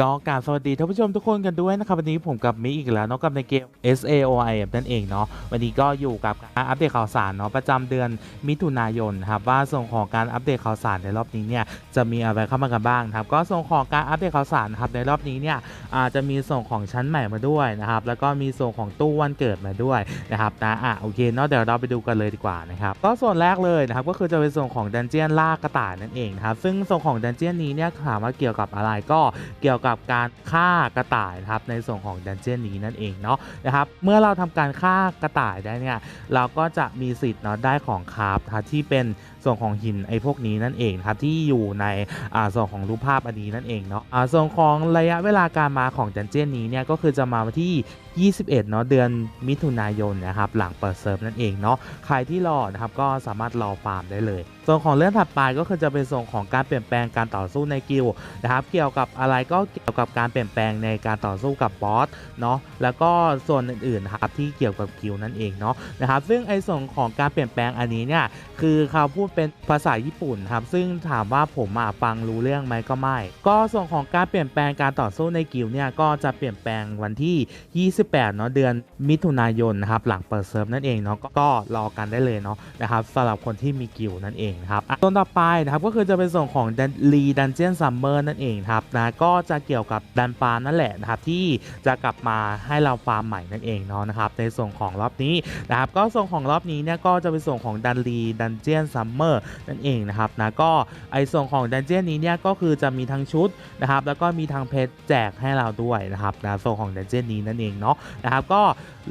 ก็การสวัสดีท่านผู้ชมทุกคนกันด้วยนะครับวันนี้ผมกับมิอีกแล้วเนาะกับในเกม S A O I นั่นเองเนาะวันนี้ก็อยู่กับการอัปเดตข่าวสารเนาะประจำเดือนมิถุนายนครับว่าส่งของการอัปเดตข่าวสารในรอบนี้เนี่ยจะมีอะไรเข้ามากันบ้างครับก็ส่งของการอัปเดตข่าวสารครับในรอบนี้เนี่ยอาจจะมีส่งของชั้นใหม่มาด้วยนะครับแล้วก็มีส่งของตู้วันเกิดมาด้วยนะครับนะอะโอเคเนาะเดี๋ยวเราไปดูกันเลยดีกว่านะครับก็ส่วนแรกเลยนะครับก็คือจะเป็นส่งของดันเจียนล่ากระต่ายนั่นเองนะครับซึ่งส่งของดันเจียนนี้เนี่ยถามว่าเกี่ยวกับอะไรก็เกี่ยวกับการฆ่ากระต่ายนะครับในส่วนของดันเจี้ยนนี้นั่นเองเนาะนะครับเมื่อเราทำการฆ่ากระต่ายได้เนี่ยเราก็จะมีสิทธิ์เนาะได้ของคราฟนะครับที่เป็นส่วนของหินไอ้พวกนี้นั่นเองครับที่อยู่ในอ่าส่วนของรูปภาพอันนี้นั่นเองเนาะอ่าส่วนของระยะเวลาการมาของดันเจี้ยนนี้เนี่ยก็คือจะมาที่ 21เนาะเดือนมิถุนายนนะครับหลังเปิดเซิร์ฟนั่นเองเนาะใครที่รอนะครับก็สามารถรอฟาร์มได้เลยส่วนของเรื่องถัดไปก็คือจะเป็นส่วนของการเปลี่ยนแปลงการต่อสู้ในกิลด์นะครับเกี่ยวกับอะไรก็เกี่ยวกับการเปลี่ยนแปลงในการต่อสู้กับบอสเนาะแล้วก็ส่วนอื่นๆครับที่เกี่ยวกับคิวนั่นเองเนาะนะครับซึ่งไอ้ส่วนของการเปลี่ยนแปลงอันนี้เนี่ยคือเขาพูดเป็นภาษาญี่ปุ่นครับซึ่งถามว่าผมอะฟังรู้เรื่องไหมก็ไม่ ก็ส่วนของการเปลี่ยนแปลงการต่อสู้ในกิลเนี่ยก็จะเปลี่ยนแปลงวันที่ 28 เนาะเดือนมิถุนายนนะครับหลังเปิดเซิร์ฟนั่นเองเนาะก็รอกันได้เลยเนาะนะครับสำหรับคนที่มีกิลนั่นเองครับอะส่วนต่อไปนะครับก็คือจะเป็นส่วนของลีดันเจียนซัมเมอร์นั่นเองครับนะก็จะเกี่ยวกับดันปานั่นแหละนะครับที่จะกลับมาให้เราฟาร์มใหม่นั่นเองเนาะนะครับในส่วนของรอบนี้นะครับก็ส่วนของรอบนี้เนี่ยก็จะเป็นส่วนของดันลีดันเจียนซัมเมอร์นั่นเองนะครับนะก็ไอส่วนของดันเจียนนี้เนี่ยก็คือจะมีทั้งชุดนะครับแล้วก็มีทั้งเพชรแจกให้เราด้วยนะครับนะส่วนของดันเจียนนี้นั่นเองเนาะนะครับก็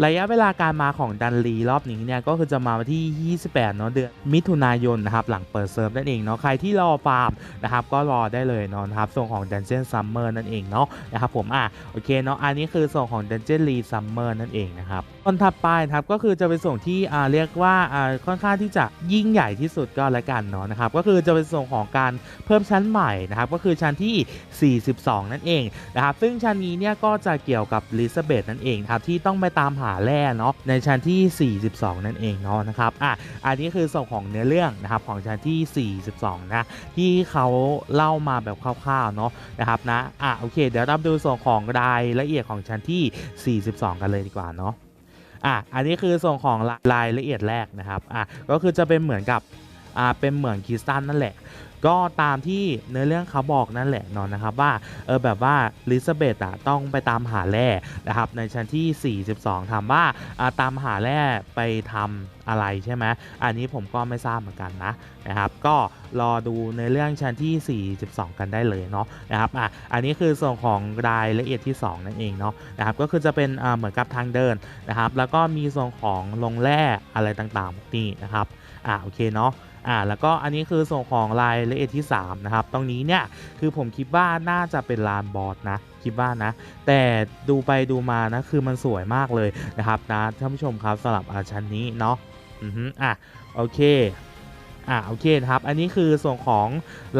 ระยะเวลาการมาของดันลีรอบนี้เนี่ยก็คือจะมาวันที่ 28 เนาะเดือนมิถุนายนนะครับหลังเปิดเซิร์ฟนั่นเองเนาะใครที่รอฟาร์มนะครับก็รอได้เลยเนาะนะครับส่วนของ Dungeon Summer นั่นเองเนาะนะครับผมอะโอเคเนาะอันนี้คือส่วนของ Dungeon Lee Summer นั่นเองนะครับคนถัดไปนะครับก็คือจะเป็นส่วนที่อ่าเรียกว่าอ่าค่อนข้างที่จะยิ่งใหญ่ที่สุดก็แล้วกันเนาะนะครับก็คือจะเป็นส่วนของการเพิ่มชั้นใหม่นะครับก็คือชั้นที่ 42 นั่นเองนะครับซึ่งชั้นนี้เนี่ยก็จะเกี่ยวกับลิซาเบธนั่นเองครับที่ต้องไปตามหาแร่เนาะในชั้นที่ 42 นั่นเองเนาะนะครับอะอันนี้คือส่วนของเนื้อเรื่องนะครับของชั้นที่ 42 นะที่เขาเล่ามาแบบคร่าวๆเนาะนะครับนะอะโอเค เดี๋ยวเราดูส่วนของรายละเอียดของชั้นที่ 42 กันเลยดีกว่าเนาะ อะอันนี้คือส่วนของรายละเอียดแรกนะครับอะก็คือจะเป็นเหมือนกับ อ่าเป็นเหมือนคริสตัลนั่นแหละ ก็ตามที่เนื้อเรื่องเขาบอกนั่นแหละเนาะนะครับว่าเออแบบว่าลิซาเบธอะต้องไปตามหาแร่นะครับในชั้นที่ 42 ถามว่าอ่าตามหาแร่ไปทำอะไรใช่ไหมอันนี้ผมก็ไม่ทราบเหมือนกันนะนะครับ ก็รอดูในเรื่องชั้นที่ 42 กันได้เลยเนาะนะครับอะอันนี้คือส่วนของรายละเอียดที่ 2 นั่นเองเนาะนะครับก็คือจะเป็นอ่าเหมือนกับทางเดินนะครับ แล้วก็มีส่วนของลงแร่อะไรต่างๆนี้นะครับอะโอเคเนาะ อ่าแล้วก็อันนี้คือส่วนของรายละเอียดที่ 3 นะครับ ตรงนี้เนี่ยคือผมคิดว่าน่าจะเป็นลานบอสนะคิดว่านะ แต่ดูไปดูมานะคือมันสวยมากเลยนะครับนะท่านผู้ชมครับสำหรับอาชั้นนี้เนาะอือฮึอะโอเค อะโอเคครับ อันนี้คือส่วนของ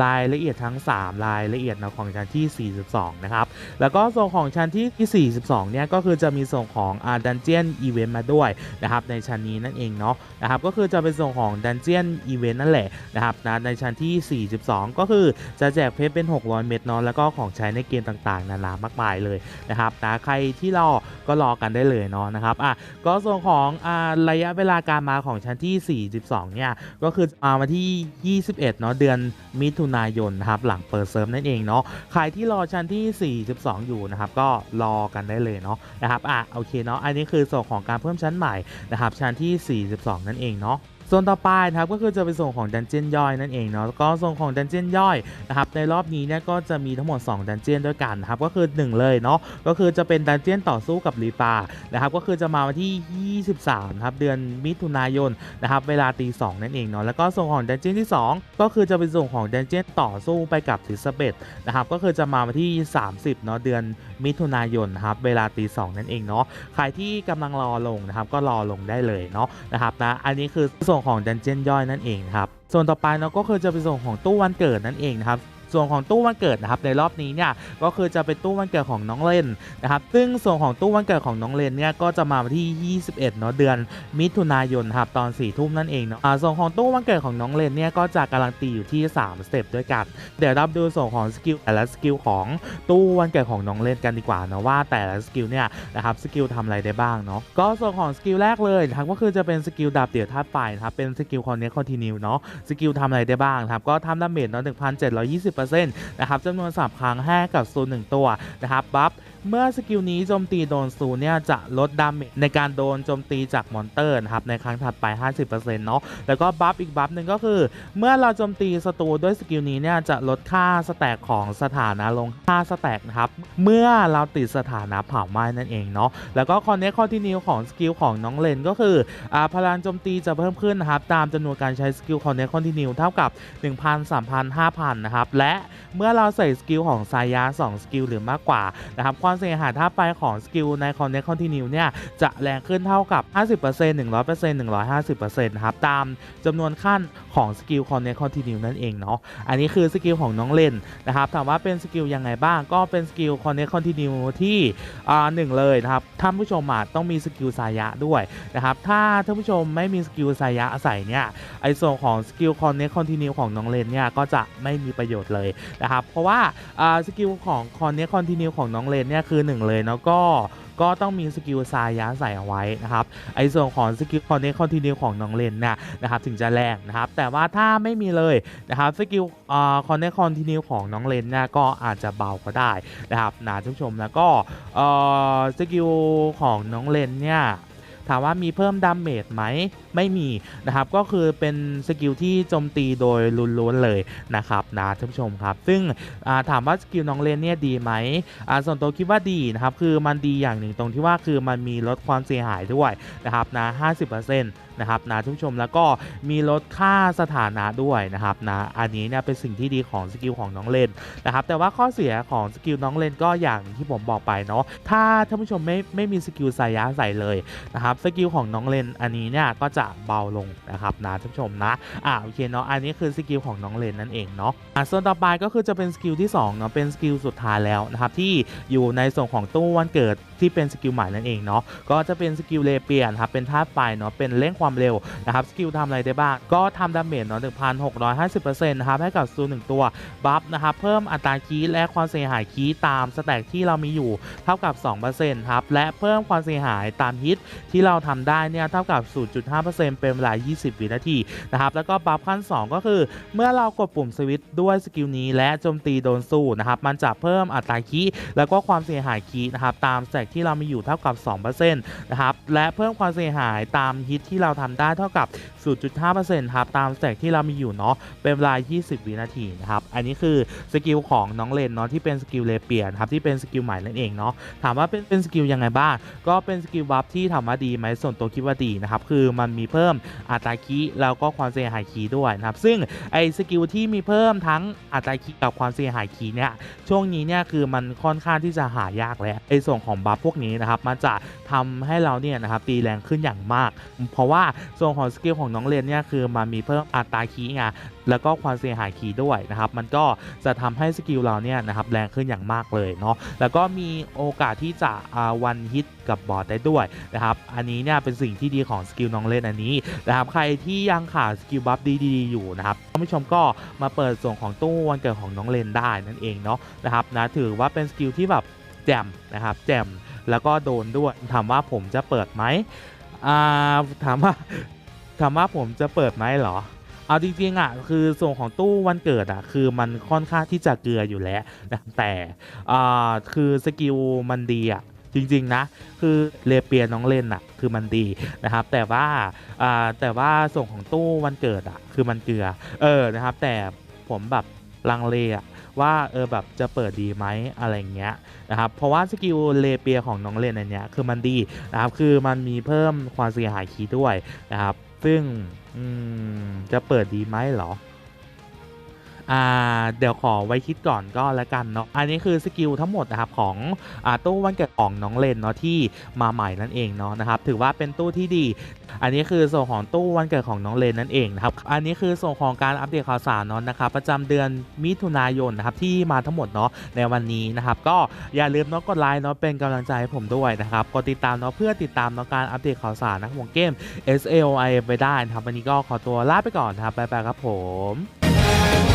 รายละเอียดทั้ง 3 รายละเอียดนะของชั้นที่ 42 นะครับ แล้วก็ส่วนของชั้นที่ 42 เนี่ยก็คือจะมีส่วนของอ่าดันเจียนอีเวนต์มาด้วยนะครับในชั้นนี้นั่นเองเนาะนะครับก็คือจะเป็นส่วนของดันเจียนอีเวนต์นั่นแหละนะครับนะในชั้นที่ 42 ก็คือจะแจกเพชรเป็น 600 เม็ดเนาะแล้วก็ของใช้ในเกมต่างๆนานามากมายเลยนะครับนะใครที่รอก็รอกันได้เลยเนาะนะครับอะก็ส่วนของอ่าระยะเวลาการมาของชั้นที่ 42 เนี่ยก็คือมาวันที่ 21 เนาะเดือนมิถุนายนนะครับหลังเปิดเซิร์ฟนั่นเองเนาะใครที่รอชั้นที่ 42 อยู่นะครับก็รอกันได้เลยเนาะนะครับอะโอเคเนาะอันนี้คือส่วนของการเพิ่มชั้นใหม่นะครับชั้นที่ 42 นั่นเองเนาะ ส่วนต่อไปนะครับก็คือจะเป็นส่วนของดันเจียนย่อยนั่นเองเนาะแล้วก็ส่วนของดันเจียนย่อยนะครับในรอบนี้เนี่ยก็จะมีทั้งหมด 2 ดันเจียนด้วยกันนะครับก็คือ 1 เลยเนาะก็คือจะเป็นดันเจียนต่อสู้กับลีฟานะครับก็คือจะมาวันที่ 23นะครับเดือนมิถุนายนนะครับเวลาตีสองนั่นเองเนาะแล้วก็ส่วนของดันเจียนที่ 2 ก็คือจะเป็นส่วนของดันเจียนต่อสู้ไปกับลิซาเบธนะครับก็คือจะมาวันที่ 30เนาะเดือนมิถุนายนนะครับเวลาตีสองนั่นเองเนาะใครที่กำลังรอลงนะครับก็รอลงได้เลยเนาะนะครับนะอันนี้คือส่วนของดันเจียนย่อยนั่นเองครับส่วนต่อไปเนาะก็คือจะเป็นส่วนของตู้วันเกิดนั่นเองนะครับ ส่วนของตู้วันเกิดนะครับในรอบนี้เนี่ยก็คือจะเป็นตู้วันเกิดของน้องเลนนะครับซึ่งส่วนของตู้วันเกิดของน้องเลนเนี่ยก็จะมาวันที่ 21เนาะเดือนมิถุนายนครับตอน4ี่ทุ่มนั่นเองเนาะส่วนของตู้วันเกิดของน้องเลนเนี่ยก็จะการันตีอยู่ที่ 3 สเต็ปด้วยกัน เดี๋ยวเราดูส่วนของสกิลแต่ละสกิลของตู้วันเกิดของน้องเลนกันดีกว่านะว่าแต่ละสกิลเนี่ยนะครับสกิลทำอะไรได้บ้างเนาะก็ส่วนของสกิลแรกเลยนะครับก็คือจะเป็นสกิลดาบเดี่ยวธาตุไฟนะครับเป็นสกิลคอนเนคคอนติเนียเนาะสกิลทำอะไรได้บ้างครับก็ทำดาเมจเนาะ1,720%นนะครับจำนวน3ครั้งให้กับซนหนึ่งตัวนะครับบัฟเมื่อสกิลนี้โจมตีโดนซูเนี่ยจะลดดาเมจในการโดนโจมตีจากมอนเตอร์นะครับในครั้งถัดไป 50%เนาะแล้วก็บัฟอีกบัฟหนึ่งก็คือ เมื่อเราโจมตีศัตรูด้วยสกิลนี้เนี่ยจะลดค่าสแต็กของสถานะลงค่าสแต็กนะครับเมื่อเราติดสถานะเผาไหม้นั่นเองเนาะแล้วก็คอนเนคคอนติเนียของสกิลของน้องเลนก็คืออ่าพลังโจมตีจะเพิ่มขึ้นนะครับตามจำนวนการใช้สกิลคอนเนคคอนติเนียเท่ากับ 1,000 3,000 5,000 นะครับและเมื่อเราใส่สกิลของไซยะ2สกิลหรือมากกว่านะครับความเสียหายถ้าไปของสกิลใน Connect Continue เนี่ยจะแรงขึ้นเท่ากับ 50% 100% 150%นะครับตามจำนวนขั้นของสกิล Connect Continue นั่นเองเนาะอันนี้คือสกิลของน้องเลนนะครับถามว่าเป็นสกิลยังไงบ้างก็เป็นสกิล Connect Continue ที่อ่าหนึ่งเลยนะครับท่านผู้ชมอาจต้องมีสกิลไซยะด้วยนะครับถ้าท่านผู้ชมไม่มีสกิลไซยะใส่เนี่ยไอส่วนของสกิล Connect Continue ของน้องเลนเนี่ยก็จะไม่มีประโยชน์เลยนะครับเพราะว่าสกิลของ Connect Continue ของน้องเลนเนี่ยคือหนึ่งเลยแล้วก็ก็ต้องมีสกิลซายะใส่เอาไว้นะครับไอ้ส่วนของสกิล Connect Continue ของน้องเลนเนี่ยนะครับถึงจะแรงนะครับแต่ว่าถ้าไม่มีเลยนะครับสกิลคอ่า Connect Continue ของน้องเลนเนี่ยก็อาจจะเบาก็ได้นะครับนะท่านผู้ชมแล้วก็สกิลของน้องเลนเนี่ยถามว่ามีเพิ่มดาเมจไหม ไม่มีนะครับก็คือเป็นสกิลที่โจมตีโดยล้วนๆเลยนะครับนะท่านผู้ชมครับ ซึ่งถามว่าสกิลน้องเลนเนี่ยดีไหมส่วนตัวคิดว่าดีนะครับคือมันดีอย่างหนึ่งตรงที่ว่าคือมันมีลดความเสียหายด้วยนะครับนะ50%นะครับนะท่านผู้ชมแล้วก็มีลดค่าสถานะด้วยนะครับนะอันนี้เนี่ยเป็นสิ่งที่ดีของสกิลของน้องเลนนะครับแต่ว่าข้อเสียของสกิลน้องเลนก็อย่างที่ผมบอกไปเนาะถ้าท่านผู้ชมไม่ไม่มีสกิลสายะใส่เลยนะครับสกิลของน้องเลนอันนี้เนี่ยก็จะเบาลงนะครับนะท่านผู้ชมนะอ่าโอเคเนาะอันนี้คือสกิลของน้องเลนนั่นเองเนาะอะส่วนต่อไปก็คือจะเป็นสกิลที่2เนาะเป็นสกิลสุดท้ายแล้วนะครับที่อยู่ในส่วนของตู้วันเกิดที่เป็นสกิลใหม่นั่นเองเนาะก็จะเป็นสกิลเลเปียนครับเป็นธาตุไฟเนาะเป็นเร่งความเร็วนะครับสกิลทำอะไรได้บ้างก็ทำดาเมจเนาะ1,650%นะครับให้กับซูหนึ่งตัวบัฟนะครับเพิ่มอัตราคีและความเสียหายคีตามสแต็กที่เรามีอยู่เท่ากับ2%ครับและเพิ่มความเสียหายตามฮิตที่เราทำได้เนี่ยเท่ากับ 0.5%เป็นเวลา 20 วินาทีนะครับแล้วก็บัฟขั้น 2 ก็คือ เมื่อเรากดปุ่มสวิตช์ด้วยสกิลนี้และโจมตีโดนสู้นะครับมันจะเพิ่มอัตราคีแล้วก็ความเสียหายคีนะครับตามแสกที่เรามีอยู่เท่ากับ 2%นะครับและเพิ่มความเสียหายตามฮิตที่เราทำได้เท่ากับ0.5%ครับตามสแต็กที่เรามีอยู่เนาะเป็นเวลา 20 วินาทีนะครับอันนี้คือสกิลของน้องเลนเนาะที่เป็นสกิลเลเปียนครับที่เป็นสกิลใหม่นั่นเองเนาะถามว่าเป็นเป็นสกิลยังไงบ้างก็เป็นสกิลบัฟที่ถามว่าดีไหมส่วนตัวคิดว่าดีนะครับคือมันมีเพิ่มอัตราคีแล้วก็ความเสียหายคีด้วยนะครับซึ่งไอ้สกิลที่มีเพิ่มทั้งอัตราคีกับความเสียหายคีเนี่ยช่วงนี้เนี่ยคือมันค่อนข้างที่จะหายากแล้วไอ้ส่วนของบัฟพวกนี้นะครับมันจะทำให้เราเนี่ยนะครับตีแรงขึ้นอย่างมาก เพราะว่าส่วนของสกิลของน้องเลนเนี่ยคือมันมีเพิ่มอัตราคีย์ไงแล้วก็ความเสียหายคีย์ด้วยนะครับมันก็จะทำให้สกิลเราเนี่ยนะครับแรงขึ้นอย่างมากเลยเนาะแล้วก็มีโอกาสที่จะวันฮิตกับบอร์ดได้ด้วยนะครับอันนี้เนี่ยเป็นสิ่งที่ดีของสกิลน้องเล่นอันนี้นะครับใครที่ยังขาดสกิลบัฟดีๆอยู่นะครับท่านผู้ชมก็มาเปิดส่วนของตู้วันเกิดของน้องเลนได้นั่นเองเนาะนะครับนะถือว่าเป็นสกิลที่แบบแจ่มนะครับแจ่มแล้วก็โดนด้วยถามว่าผมจะเปิดไหมอ่าถามว่า ถามว่าผมจะเปิดไหมเหรอ เอาจริงๆอะคือส่วนของตู้วันเกิดอะคือมันค่อนข้างที่จะเกลืออยู่แล้วนะแต่อ่าคือสกิลมันดีอะจริง ๆ นะ คือเลเปียน้องเล่นอะคือมันดีนะครับ แต่ว่าอ่าแต่ว่าส่วนของตู้วันเกิดอะคือมันเกลือ เออนะครับ แต่ผมแบบลังเลอะว่าเออแบบจะเปิดดีไหมอะไรเงี้ยนะครับ เพราะว่าสกิลเลเปียของน้องเล่นอันเนี้ยคือมันดีนะครับ คือมันมีเพิ่มความเสียหายคีด้วยนะครับ ซึ่งจะเปิดดีไหมเหรอ อ่าเดี๋ยวขอไว้คิดก่อนก็แล้วกันเนาะอันนี้คือสกิลทั้งหมดนะครับของอ่าตู้วันเกิดของน้องเลนเนาะที่มาใหม่นั่นเองเนาะนะครับถือว่าเป็นตู้ที่ดี อันนี้คือส่วนของตู้วันเกิดของน้องเลนนั่นเองนะครับอันนี้คือส่วนของการอัปเดตข่าวสารเนาะนะครับประจำเดือนมิถุนายนนะครับที่มาทั้งหมดเนาะในวันนี้นะครับก็อย่าลืมเนาะกดไลค์เนาะเป็นกำลังใจให้ผมด้วยนะครับกดติดตามเนาะเพื่อติดตามเนาะการอัปเดตข่าวสารนะครับของเกม S A O I ไปได้นะครับวันนี้ก็ขอตัวลาไปก่อนนะครับบ๊ายบายครับผม